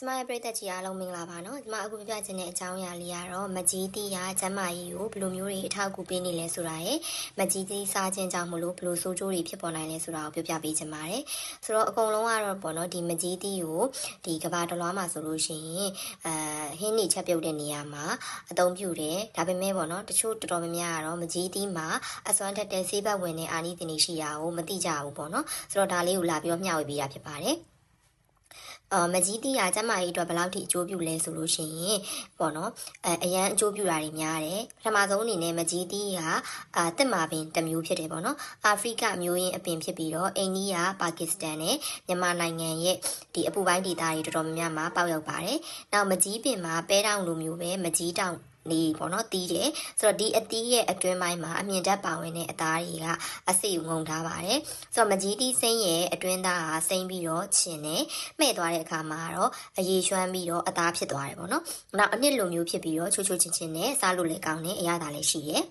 ကျမရဲ့ပရိသတ်ကြီးအားလုံးမင်္ဂလာပါနော်ကျမအခုပြပြချင်တဲ့အကြောင်းအရာလေးကတော့မကြီးတီးရကျမကြီးကိုဘယ်လိုမျိုးတွေအထောက်အကူပေးနေလဲဆိုတာရယ်မကြီးတီးစားခြင်းကြောင့်မလို့ဘယ်လိုဆိုးကျိုးတွေဖြစ်ပေါ်နိုင်လဲဆိုတာကိုပြပြပေးချင်ပါတယ်ဆိုတော့အကုန်လုံးကတော့ပေါ့နော်ဒီမကြီးတီးကိုဒီကဘာတလွားမှာဆိုလို့ရှိရင်အဲဟင်းနေချက်ပြုတ်တဲ့နေရာမှာအသုံးပြုတယ်ဒါပေမဲ့ပေါ့နော်တချို့တော်တော်များများကတော့မကြီးတီးမှာအစွမ်းထက်တဲ့ဆေးဘက်ဝင်တဲ့အာနိသင်တွေရှိရအောင်မသိကြဘူးပေါ့နော်ဆိုတော့ဒါလေးကိုလာပြီးတော့မျှဝေပေးတာဖြစ်ပါတယ်အာ မကြီးတီးရကျမကြီးအတွက်ဘယ်လောက်ထိအကျိုးပြုလဲဆိုလို့ရှိရင်ပေါ့နော်အဲအရန်အကျိုးပြုတာတွေများတယ်ပထမဆုံးအနေနဲ့မကြီးတီးကအာတစ်မာပင်တစ်မျိုးဖြစ်တယ်ပေါ့နော်အာဖရိကမျိုးရင်းအပင်ဖြစ်ပြီးတော့အိန္ဒိယပါကစ္စတန်နဲ့မြန်မာနိုင်ငံရဲ့ဒီအပူပိုင်းဒေသတွေတော်တော်များများမှာပေါက်ရောက်ပါတယ်နောက်မကြီးပင်မှာပဲတောင်လိုမျိုးပဲမကြီးတောင် နေပေါ့နော်တီးတယ်ဆိုတော့ဒီအတီးရဲ့အတွင်းပိုင်းမှာအမြင့်တက်ပါဝင်တဲ့အသားတွေကအစိငုံထားပါတယ်ဆိုတော့မကြီးတီးစိမ့်ရဲ့အတွင်းသားဟာစိမ့်ပြီးတော့ခြင်တယ်မှဲ့သွားတဲ့အခါမှာတော့အရေရွှမ်းပြီးတော့အသားဖြစ်သွားတယ်ပေါ့နော်နောက်အနှစ်လိုမျိုးဖြစ်ပြီးတော့ချိုချိုချင်းချင်းနဲ့စားလို့လည်းကောင်းတယ်အရသာလည်းရှိတယ်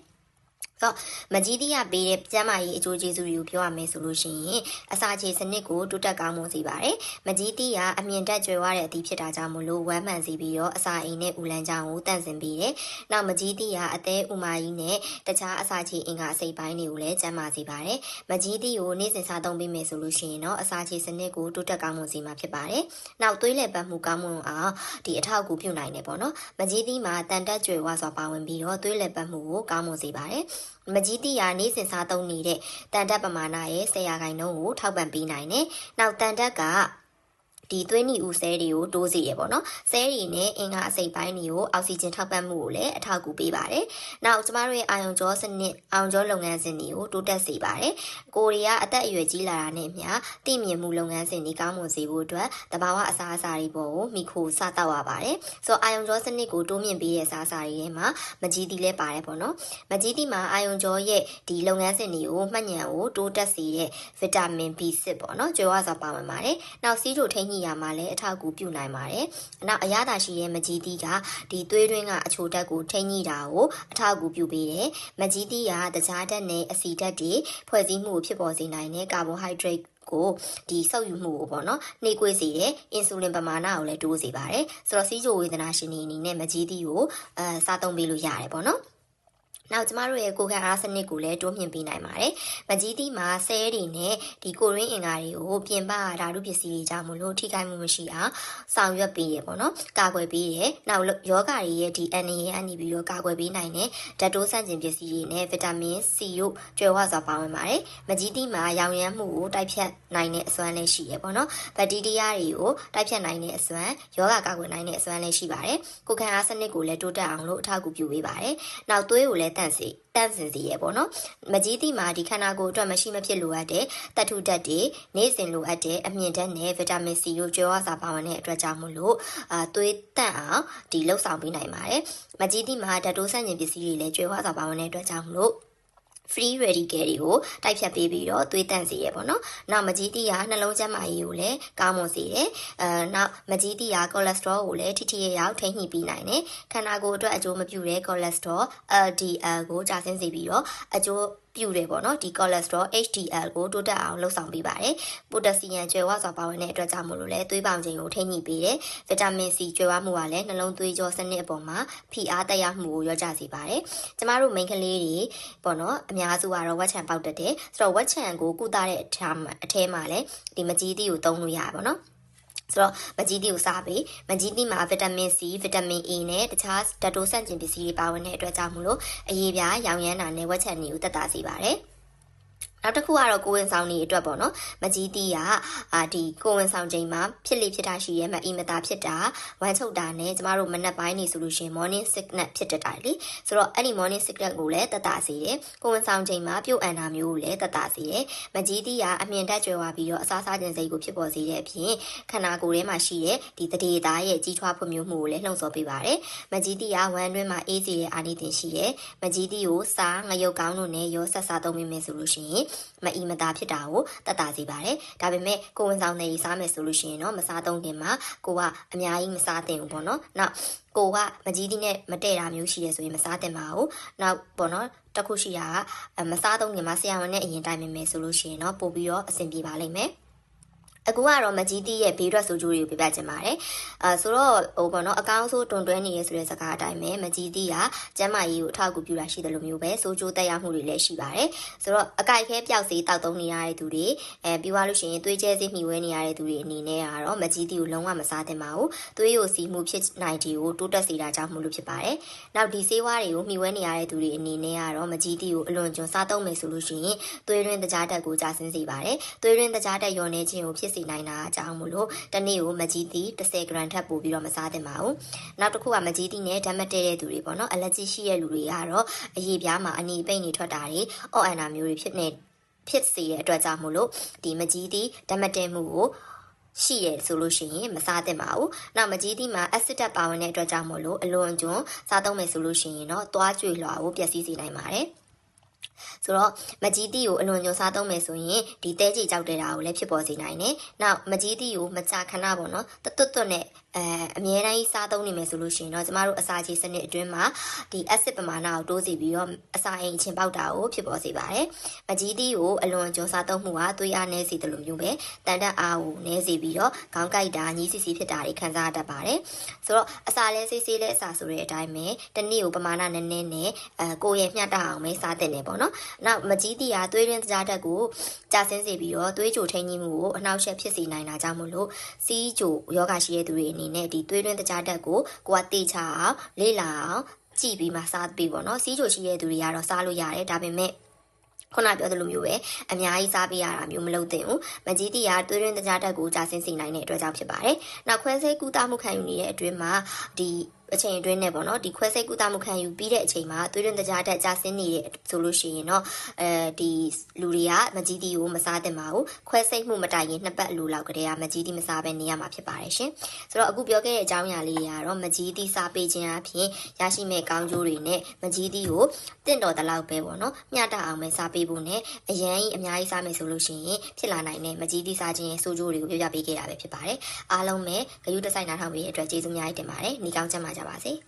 တော့မကြီးတီးရပေးတဲ့ကျမ်းမာရေးအကျိုးကျေးဇူးတွေကိုပြောရမယ်ဆိုလို့ရှိရင်အစာချေစနစ်ကိုတိုးတက်ကောင်းမွန်စေပါတယ်။မကြီးတီးကအမြင့်တက်ကြွယ်ဝတဲ့အသီးဖြစ်တာကြောင့်မလို့ဝမ်းမှန်စေပြီးတော့အစာအိမ်နဲ့ဦးလန်းချောင်းကိုတန့်စင်ပေးတယ်။နောက်မကြီးတီးကအသေးဥမာကြီးနဲ့တခြားအစာချေအင်္ဂါအစိပ်ပိုင်းတွေကိုလည်းကျန်းမာစေပါတယ်။မကြီးတီးကိုနေ့စဉ်စားသုံးပေးမယ်ဆိုလို့ရှိရင်တော့အစာချေစနစ်ကိုတိုးတက်ကောင်းမွန်စေမှာဖြစ်ပါတယ်။နောက်သွေးလည်ပတ်မှုကောင်းမွန်အောင်ဒီအထောက်အကူပြုနိုင်တယ်ပေါ့နော်။မကြီးတီးမှာတန်တက်ကြွယ်ဝစွာပါဝင်ပြီးတော့သွေးလည်ပတ်မှုကိုကောင်းမွန်စေပါတယ်။မကြီးတီယာနေ့စဉ်စားသုံးနေတဲ့တန်တက်ပမာဏရဲ့ဆရာခိုင်နှုန်းကိုထောက်ပံ့ပေးနိုင်တယ်။နောက်တန်တက်က ဒီသွေးနီဦးဆဲတွေကိုတိုးစေရပေါ့နော်ဆဲတွေနဲ့အင်္ဂါအစိပ်ပိုင်းတွေကိုအောက်ဆီဂျင်ထောက်ပံ့မှုကိုလည်းအထောက်အကူပေးပါတယ်နောက်ကျမတို့ရဲ့အာယုံကြောစနစ်အာယုံကြောလုပ်ငန်းစဉ်တွေကိုတိုးတက်စေပါတယ်ကိုရီးယားအသက်အရွယ်ကြီးလာတာနဲ့အမျှတည်မြင်မှုလုပ်ငန်းစဉ်တွေကောင်းမွန်စေဖို့အတွက်တဘာဝအစားအစာတွေပေါ်ကိုမိခိုစတောက်ရပါတယ်ဆိုတော့အာယုံကြောစနစ်ကိုတိုးမြင့်ပေးတဲ့အစားအစာတွေထဲမှာမကြီးတီလည်းပါတယ်ပေါ့နော်မကြီးတီမှာအာယုံကြောရဲ့ဒီလုပ်ငန်းစဉ်တွေကိုမှတ်ဉာဏ်ကိုတိုးတက်စေတဲ့ဗီတာမင် B6 ပေါ့နော်ကြွယ်ဝစွာပါဝင်ပါတယ်နောက်စီးတို့ထိန်းညှိရမှာလည်းအထောက်အကူပြုနိုင်ပါတယ်။နောက်အရသာရှိတဲ့မကြီးသီးကဒီသွေးတွင်းကအချိုတက်ကိုထိန်းညှိတာကိုအထောက်အကူပြုပေးတယ်။မကြီးသီးကတခြားဓာတ်နဲ့အဆီဓာတ်တွေဖွဲ့စည်းမှုကိုဖြစ်ပေါ်စေနိုင်တဲ့ကာဘိုဟိုက်ဒရိတ်ကိုဒီဆောက်ယူမှုကိုပေါ့နော်နှိကွေးစေတယ်အင်ဆူလင်ပမာဏကိုလည်းတိုးစေပါတယ်ဆိုတော့စီးချိုဝေဒနာရှင်တွေအနေနဲ့မကြီးသီးကိုအဲစားသုံးပေးလို့ရတယ်ပေါ့နော် နောက်ကျမတို့ရဲ့ကိုခံအားစနစ်ကိုလည်းတိုးမြှင့်ပေးနိုင်ပါတယ်။မကြီးတီးမှာဆဲတွေနဲ့ဒီကိုရင်းအင်္ဂါတွေကိုပြင်ပဓာတုပစ္စည်းတွေကြောင့်မလို့ထိခိုက်မှုမရှိအောင်ဆောင်ရွက်ပေးရပေါ့နော်။ကာကွယ်ပေးရ။နောက်ယောဂတွေရဲ့ဒီအန်နီရဲ့အနေပြီးတော့ကာကွယ်ပေးနိုင်တဲ့ဓာတ်တိုးဆန့်ကျင်ပစ္စည်းတွေနဲ့ဗီတာမင် C တို့ကျွဲဝစွာပါဝင်ပါတယ်။မကြီးတီးမှာရောင်ရမ်းမှုကိုတိုက်ဖြတ်နိုင်တဲ့အစွမ်းလည်းရှိရပေါ့နော်။ဘက်တီးရီးယားတွေကိုတိုက်ဖြတ်နိုင်တဲ့အစွမ်းယောဂကာကွယ်နိုင်တဲ့အစွမ်းလည်းရှိပါတယ်။ကိုခံအားစနစ်ကိုလည်းတိုးတက်အောင်လို့အထောက်အကူပြုပေးပါတယ်။နောက်သွေးကိုလည်းတန့်စေတန့်စင်စီရပေါ့နော်မကြီးတိမှာဒီခန္ဓာကိုယ်အတွက်မရှိမဖြစ်လိုအပ်တဲ့တထုဓာတ်တွေနေ့စဉ်လိုအပ်တဲ့အမြင့်ဓာတ်နဲ့ဗီတာမင်စီတို့ကျွေးဝါစာပါဝင်တဲ့အတွက်ကြောင့်မို့လို့အာသွေးတန့်အောင်ဒီလှုပ်ဆောင်ပေးနိုင်ပါတယ်မကြီးတိမှာဓာတ်တိုးဆန့်ကျင်ပစ္စည်းတွေလည်းကျွေးဝါစာပါဝင်တဲ့အတွက်ကြောင့်မို့လို့ free radical တွေကိုတိုက်ဖြတ်ပေးပြီးတော့သွေးတန့်စေရပေါ့နော်။နောက်မကြီးတိကနှလုံးကျန်းမာရေးကိုလည်းကောင်းမွန်စေတယ်။အဲနောက်မကြီးတိက cholesterol ကိုလည်းထိထိရရောက်ထိန်းညှိပေးနိုင်တယ်။ခန္ဓာကိုယ်အတွက်အကျိုးမပြုတဲ့ cholesterol LDL ကိုကျဆင်းစေပြီးတော့အကျိုး ပြုတယ်ပေါ့နော်ဒီ cholesterol HDL ကိုတိုးတက်အောင်လှုပ်ဆောင်ပေးပါတယ်။ပိုတက်ဆီယမ်ကျွဲဝစွာပါဝင်တဲ့အတွက်ကြောင့်မို့လို့လဲသွေးပေါင်ချိန်ကိုထိန်းညှိပေးတယ်။ဗီတာမင် C ကျွဲဝမှုကလည်းနှလုံးသွေးကြောစနစ်အပေါ်မှာဖိအားတက်ရောက်မှုကိုရောကြစေပါတယ်။ကျမတို့မိန်းကလေးတွေပေါ့နော်အများစုကတော့ဝက်ချံပေါက်တတ်တယ်။ဆိုတော့ဝက်ချံကိုကုသတဲ့အထဲမှာအထဲမှာလည်းဒီမကြီးသီးကိုသုံးလို့ရပါပေါ့နော်။ ဆိုတော့မကြီးတီကိုစားပြီးမကြီးတီမှာဗီတာမင် C ဗီတာမင် A နဲ့တခြားဓာတ်တိုးဆန့်ကျင်ပစ္စည်းတွေပါဝင်တဲ့အတွက်ကြောင့်မို့လို့အရေးပြားရောင်ရမ်းတာနဲ့ဝက်ချံနေကိုတက်တာစေပါတယ်။နောက်တစ်ခုကတော့ကိုဝင်ဆောင်နေအတွက်ပေါ့နော်မကြီးတီးကအာဒီကိုဝင်ဆောင်ချိန်မှာဖြစ်လေဖြစ်တာရှိရဲမအီမတာဖြစ်တာဝမ်းချုပ်တာနဲ့ကျမတို့မနက်ပိုင်းနေဆိုလို့ရှိရင် morning sickness ဖြစ်တတ်တာလေဆိုတော့အဲ့ဒီ morning sickness ကိုလည်းတက်တာစေတယ်ကိုဝင်ဆောင်ချိန်မှာပြုတ်အန်တာမျိုးကိုလည်းတက်တာစေတယ်မကြီးတီးကအမြင်တက်ကြွယ်ဝပြီးတော့အစားစားခြင်းစိတ်ကိုဖြစ်ပေါ်စေတဲ့အပြင်ခန္ဓာကိုယ်ထဲမှာရှိတဲ့ဒီတရေသားရဲ့ကြီးထွားဖွံ့ဖြိုးမှုကိုလည်းလှုံ့ဆော်ပေးပါတယ်မကြီးတီးကဝမ်းတွင်းမှာအေးစေတဲ့အာနိသင်ရှိတယ်မကြီးတီးကိုစားငရုတ်ကောင်းတို့နဲ့ရောဆက်စားသုံးမိမယ်ဆိုလို့ရှိရင်မအီမတာဖြစ်တာကိုတတ်တာစေပါတယ်။ဒါပေမဲ့ကိုဝန်ဆောင်တွေစားမယ်ဆိုလို့ရှိရင်တော့မစားသုံးခင်မှာကိုကအများကြီးမစားသင့်ဘူးပေါ့နော်။နောက်ကိုကမကြီးတီးနဲ့မတည့်တာမျိုးရှိရဆိုရင်မစားသင့်ပါဘူး။နောက်ပေါ့နော်တခုရှိတာကမစားသုံးခင်မှာဆရာဝန်နဲ့အရင်တိုင်ပင်မယ်ဆိုလို့ရှိရင်တော့ပို့ပြီးတော့အဆင်ပြေပါလိမ့်မယ်။ အခုကတော့မကြီးတီးရဲ့ဘေးထွက်ဆိုးကျိုးတွေကိုပြပြချင်ပါတယ်။အာဆိုတော့ဟိုပေါ့နော်အကောင်းဆိုးတွန်တွဲနေရဆိုတဲ့စကားအတိုင်းပဲမကြီးတီးကကျမ်းမာရေးကိုအထောက်အကူပြုတာရှိတယ်လို့မျိုးပဲဆိုးကျိုးတက်ရောက်မှုတွေလည်းရှိပါတယ်။ဆိုတော့အကြိုက်ခဲပျောက်စေးတောက်သုံးနေရတဲ့သူတွေအဲပြီးသွားလို့ရှိရင်သွေးကျဲစေးမှီဝဲနေရတဲ့သူတွေအနေနဲ့ကတော့မကြီးတီးကိုလုံးဝမစားသင့်ပါဘူး။သွေးယိုစီးမှုဖြစ်နိုင်တယ်ကိုတိုးတက်စေတာကြောင့်မလို့ဖြစ်ပါတယ်။နောက်ဒီဆေးဝါးတွေကိုမှီဝဲနေရတဲ့သူတွေအနေနဲ့ကတော့မကြီးတီးကိုအလွန်ကျွံစားသုံးမယ်ဆိုလို့ရှိရင်သွေးရင်းတကြားတက်ကိုကျဆင်းစေပါတယ်။သွေးရင်းတကြားတက်လျော်နေခြင်းကိုဖြစ်စေနိုင်တာအကြောင်းမို့လို့တနေ့ကိုမကြီးတီ30ဂရမ်ထပ်ပို့ပြီးတော့မစားသင့်ပါဘူး။နောက်တစ်ခုကမကြီးတီနဲ့ဓာတ်မတည့်တဲ့သူတွေပေါ့နော်။အလက်ကြီးရှိတဲ့လူတွေကတော့အရေးပြားမှာအနီပိတ်နေထွက်တာတွေအော့အန်နာမျိုးတွေဖြစ်နေဖြစ်စေတဲ့အတွက်ကြောင့်မို့လို့ဒီမကြီးတီဓာတ်မတည့်မှုကိုရှိရဆိုလို့ရှိရင်မစားသင့်ပါဘူး။နောက်မကြီးသီးမှာ acid ဓာတ်ပါဝင်တဲ့အတွက်ကြောင့်မို့လို့အလွန်ကျွံစားသုံးမယ်ဆိုလို့ရှိရင်တော့သွားကြွေလွှာကိုပျက်စီးစေနိုင်ပါတယ်။ ဆိုတော့မကြီးတီကိုအလွန်ကြုံစားသုံးမယ်ဆိုရင်ဒီတဲကြီးကြောက်တဲ့တာကိုလည်းဖြစ်ပေါ်စေနိုင်တယ်။နောက်မကြီးတီကိုမကြာခဏပေါ့နော်တွတ်တွတ်နဲ့အဲအမြဲတမ်းစားသုံးနေမယ်ဆိုလို့ရှိရင်တော့ကျမတို့အစာချေစနစ်အတွင်းမှာဒီ acid ပမာဏကိုတိုးစီပြီးတော့အစာအိမ်ချင်းပေါက်တာကိုဖြစ်ပေါ်စေပါတယ်။မကြီးတီကိုအလွန်ကြုံစားသုံးမှုကသွေးအားနည်းစေတယ်လို့မျိုးပဲတန်တက်အားကိုနည်းစေပြီးတော့ခေါင်းကိုက်တာညီးစီစီဖြစ်တာတွေခံစားတတ်ပါတယ်။ဆိုတော့အစာလဲဆေးဆေးလဲအစာဆိုတဲ့အတိုင်းပဲတနေ့ကိုပမာဏနည်းနည်းနဲ့အဲကိုယ့်ရဲ့မျှတအောင်ပဲစားတဲ့နေပေါ့နော်။နောက်မကြီးတီကသွေးရင်းကြားတက်ကိုကြာဆင်းစေပြီးတော့သွေးကြိုထိန်းကြီးမှုကိုအနှောက်အယှက်ဖြစ်စေနိုင်တာကြောင့်မို့လို့စီးကြိုယောဂရှိတဲ့သူတွေအနေနဲ့ဒီသွေးရင်းကြားတက်ကိုကိုကတေချအောင်လေ့လာအောင်ကြည့်ပြီးမှစားပြီးပေါ့နော်စီးကြိုရှိတဲ့သူတွေကတော့စားလို့ရတယ်ဒါပေမဲ့ခုနပြောသလိုမျိုးပဲအများကြီးစားပေးရတာမျိုးမလုပ်သင့်ဘူးမကြီးတီကသွေးရင်းတကြားတက်ကိုကြာဆင်းစေနိုင်တဲ့အတွက်ကြောင့်ဖြစ်ပါတယ်နောက်ခွဲစိတ်ကူးတာမှုခံယူနေတဲ့အတွင်းမှာဒီ အချိန်အတွင်းနဲ့ပေါ့နော်ဒီခွဲစိတ်ကုသမှုခံယူပြီးတဲ့အချိန်မှာသွေးရင်းတကြားတက်ကြာဆင်းနေတဲ့ဆိုလို့ရှိရင်တော့အဲဒီလူတွေကမကြီးတီကိုမစားသင့်ပါဘူးခွဲစိတ်မှုမတိုင်ရင်နှစ်ပတ်လူလောက်ကတည်းကမကြီးတီမစားဘဲနေရမှာဖြစ်ပါတယ်ရှင်ဆိုတော့အခုပြောခဲ့တဲ့အကြောင်းအရာလေးတွေကတော့မကြီးတီစားပေးခြင်းအပြင်ရရှိမဲ့ကောင်းကျိုးတွေနဲ့မကြီးတီကိုတင့်တော်တလောက်ပဲပေါ့နော်မျှတအောင်ပဲစားပေးဖို့နဲ့အရန်ကြီးအများကြီးစားမယ်ဆိုလို့ရှိရင်ဖြစ်လာနိုင်တဲ့မကြီးတီစားခြင်းရဲ့ဆိုးကျိုးတွေကိုပြောပြပေးခဲ့တာပဲဖြစ်ပါတယ်အားလုံးပဲဂရုတစိုက်နားထောင်ပေးတဲ့အတွက်ကျေးဇူးများတင်ပါတယ်နေကောင်းချမ်းပါကြပါစေ။